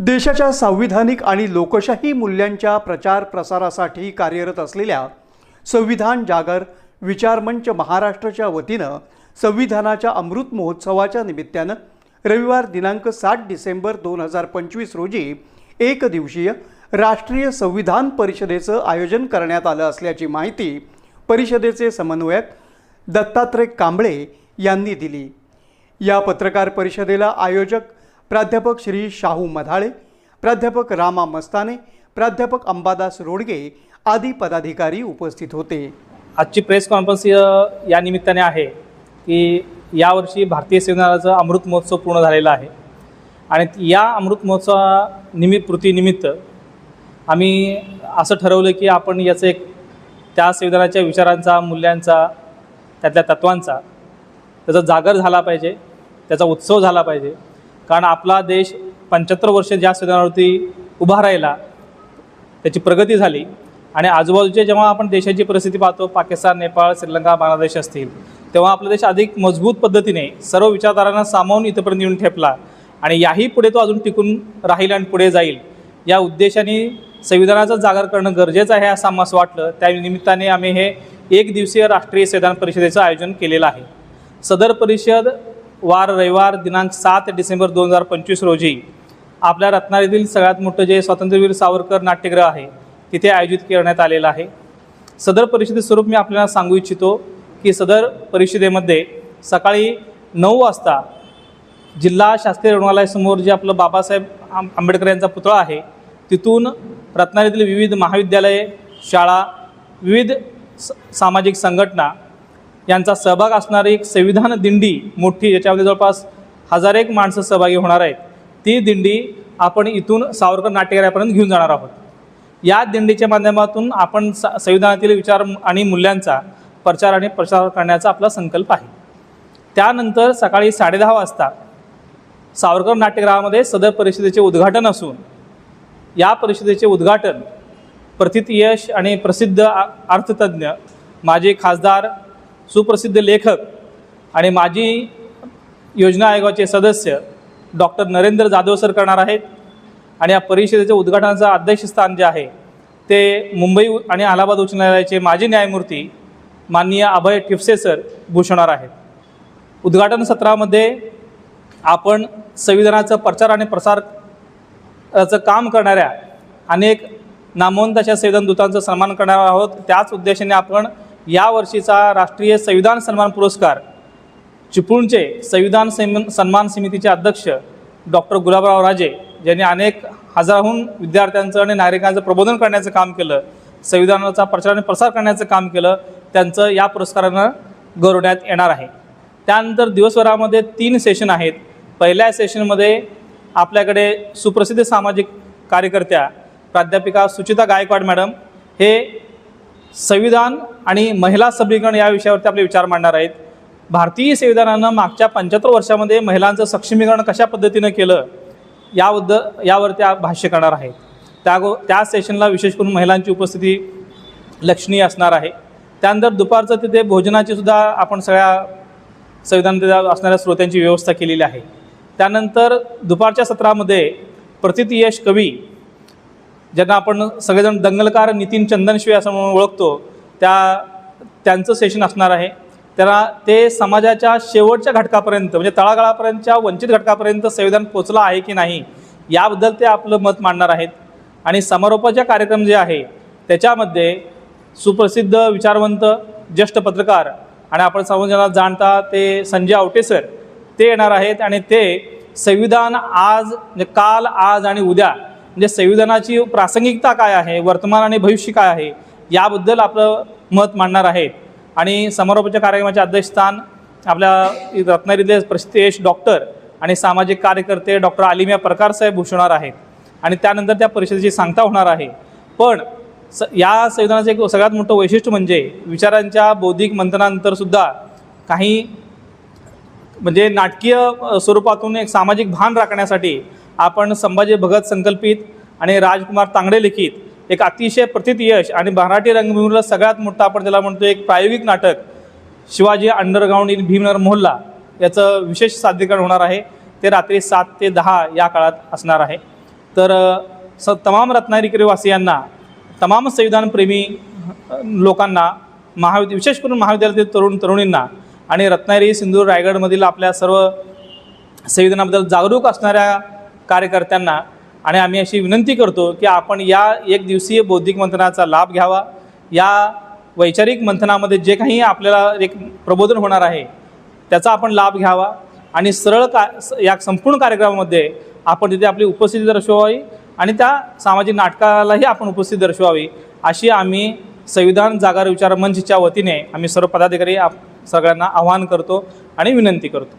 देशाच्या संविधानिक आणि लोकशाही मूल्यांच्या प्रचार प्रसारासाठी कार्यरत असलेल्या संविधान जागर विचारमंच महाराष्ट्राच्या वतीनं संविधानाच्या अमृत महोत्सवाच्या निमित्तानं रविवार दिनांक सात डिसेंबर दोन हजार पंचवीस रोजी एक दिवसीय राष्ट्रीय संविधान परिषदेचं आयोजन करण्यात आलं असल्याची माहिती परिषदेचे समन्वयक दत्तात्रय कांबळे यांनी दिली. या पत्रकार परिषदेला आयोजक प्राध्यापक श्री शाहू मधाळे प्राध्यापक रामा मस्ताने प्राध्यापक अंबादास रोडगे आदी पदाधिकारी उपस्थित होते. आजची प्रेस कॉन्फरन्स या निमित्ताने आहे की यावर्षी भारतीय संविधानाचा अमृत महोत्सव पूर्ण झालेला आहे. आणि या अमृत महोत्सवानिमित्त कृतीनिमित्त आम्ही असं ठरवलं की आपण याचं एक त्या संविधानाच्या विचारांचा मूल्यांचा त्यातल्या तत्वांचा त्याचा जागर झाला पाहिजे त्याचा उत्सव झाला पाहिजे. कारण आपला देश पंच्याहत्तर वर्ष ज्या संविधानावरती उभा राहिला त्याची प्रगती झाली. आणि आजूबाजूचे जेव्हा आपण देशाची परिस्थिती पाहतो पाकिस्तान नेपाळ श्रीलंका बांगलादेश असतील तेव्हा आपला देश अधिक मजबूत पद्धतीने सर्व विचारधारांना सामावून इथंपर्यंत येऊन ठेपला आणि याही पुढे तो अजून टिकून राहील आणि पुढे जाईल. या उद्देशाने संविधानाचा जागर करणं गरजेचं आहे असं आम्हाला वाटलं. त्या निमित्ताने आम्ही हे एक दिवसीय राष्ट्रीय संविधान परिषदेचं आयोजन केलेलं आहे. सदर परिषद वार रविवार दिनांक सात डिसेंबर दोन हजार पंचवीस रोजी आपल्या रत्नागिरीतील सगळ्यात मोठं जे स्वातंत्र्यवीर सावरकर नाट्यगृह आहे तिथे आयोजित करण्यात आलेलं आहे. सदर परिषदेचं स्वरूप मी आपल्याला सांगू इच्छितो की सदर परिषदेमध्ये सकाळी नऊ वाजता जिल्हा शासकीय रुग्णालयासमोर जे आपलं बाबासाहेब आंबेडकर यांचा पुतळा आहे तिथून रत्नागिरीतील विविध महाविद्यालये शाळा विविध स सामाजिक संघटना यांचा सहभाग असणारी एक संविधान दिंडी मोठी याच्यामध्ये जवळपास हजार एक माणसं सहभागी होणार आहेत. ती दिंडी आपण इथून सावरकर नाट्यगृहापर्यंत घेऊन जाणार आहोत. या दिंडीच्या माध्यमातून आपण स संविधानातील विचार आणि मूल्यांचा प्रचार आणि प्रसार करण्याचा आपला संकल्प आहे. त्यानंतर सकाळी साडेदहा वाजता सावरकर नाट्यगृहामध्ये सदर परिषदेचे उद्घाटन असून या परिषदेचे उद्घाटन प्रथित यश आणि प्रसिद्ध आ- अर्थतज्ञ माजी खासदार सुप्रसिद्ध लेखक आणि माजी योजना आयोगाचे सदस्य डॉक्टर नरेंद्र जाधव सर करणार आहेत. आणि या परिषदेच्या उद्घाटनाचं अध्यक्षस्थान जे आहे ते मुंबई आणि अलाहाबाद उच्च न्यायालयाचे माजी न्यायमूर्ती माननीय अभय ठिपसे सर भूषवणार आहेत. उद्घाटन सत्रामध्ये आपण संविधानाचा प्रचार आणि प्रसार चं काम करणाऱ्या अनेक नामवंत अशा संविधान दूतांचा सन्मान करणार आहोत. त्याच उद्देशाने आपण यावर्षीचा राष्ट्रीय संविधान सन्मान पुरस्कार चिपळूणचे संविधान सन्मान सन्मान समितीचे अध्यक्ष डॉक्टर गुलाबराव राजे ज्यांनी अनेक हजाराहून विद्यार्थ्यांचं आणि नागरिकांचं प्रबोधन करण्याचं काम केलं संविधानाचा प्रचार आणि प्रसार करण्याचं काम केलं त्यांचं या पुरस्कारानं गौरवण्यात येणार आहे. त्यानंतर दिवसभरामध्ये तीन सेशन आहेत. पहिल्या सेशनमध्ये आपल्याकडे सुप्रसिद्ध सामाजिक कार्यकर्त्या प्राध्यापिका सुचिता गायकवाड मॅडम हे संविधान आणि महिला सबलीकरण या विषयावरती आपले विचार मांडणार आहेत. भारतीय संविधानानं मागच्या पंच्याहत्तर वर्षामध्ये महिलांचं सक्षमीकरण कशा पद्धतीनं केलं याबद्दल यावर त्या भाष्य करणार आहेत. त्या गो त्या सेशनला विशेष करून महिलांची उपस्थिती लक्षणीय असणार आहे. त्यानंतर दुपारचं तिथे भोजनाची सुद्धा आपण सगळ्या संविधानात असणाऱ्या श्रोत्यांची व्यवस्था केलेली आहे. त्यानंतर दुपारच्या सत्रामध्ये प्रतित यश कवी ज्यांना आपण सगळेजण दंगलकार नितीन चंदनशिवे असं म्हणून ओळखतो त्या त्यांचं सेशन असणार आहे. त्याला ते समाजाच्या शेवटच्या घटकापर्यंत म्हणजे तळागाळापर्यंतच्या वंचित घटकापर्यंत संविधान पोचलं आहे की नाही याबद्दल ते आपलं मत मांडणार आहेत. आणि समारोपाचा कार्यक्रम जे आहे त्याच्यामध्ये सुप्रसिद्ध विचारवंत ज्येष्ठ पत्रकार आणि आपण सर्वजणांना जाणता ते संजय आवटे सर ते येणार आहेत. आणि ते संविधान आज म्हणजे काल आज आणि उद्या म्हणजे संविधानाची प्रासंगिकता काय आहे वर्तमान आणि भविष्य काय आहे याबद्दल आपलं मत मांडणार आहेत आणि समारोपाच्या कार्यक्रमाचे अध्यक्षस्थान आपल्या रत्नागिरीतले प्रसिद्ध डॉक्टर आणि सामाजिक कार्यकर्ते डॉक्टर आलिमिया प्रकार साहेब भूषवणार आहेत. आणि त्यानंतर त्या परिषदेची सांगता होणार आहे. पण स या संविधानाचं एक सगळ्यात मोठं वैशिष्ट्य म्हणजे विचारांच्या बौद्धिक मंथनानंतरसुद्धा काही म्हणजे नाटकीय स्वरूपातून एक सामाजिक भान राखण्यासाठी आपण संभाजी भगत संकल्पित आणि राजकुमार तांगडे लिखित एक अतिशय प्रतित यश आणि मराठी रंगभूमीला सगळ्यात मोठं आपण त्याला म्हणतो एक प्रायोगिक नाटक शिवाजी अंडरग्राऊंड इन भीमनगर मोहल्ला याचं विशेष सादरीकरण होणार आहे. ते रात्री सात ते दहा या काळात असणार आहे. तर स तमाम रत्नागिरीवासियांना तमाम संविधानप्रेमी लोकांना महाविद्या विशेष करून महाविद्यालयातील तरुण तरुणींना आणि रत्नागिरी सिंधूर रायगडमधील आपल्या सर्व संविधानाबद्दल जागरूक असणाऱ्या कार्यकर्त्यांना आणि आम्ही अशी विनंती करतो की आपण या एक दिवसीय बौद्धिक मंथनाचा लाभ घ्यावा. या वैचारिक मंथनामध्ये जे काही आपल्याला एक प्रबोधन होणार आहे त्याचा आपण लाभ घ्यावा आणि सरळ का या संपूर्ण कार्यक्रमामध्ये आपण तिथे आपली उपस्थिती दर्शवावी आणि त्या सामाजिक नाटकालाही आपण उपस्थिती दर्शवावी अशी आम्ही संविधान जागर विचार मंचच्या वतीने आम्ही सर्व पदाधिकारी आप सगळ्यांना आवाहन करतो आणि विनंती करतो.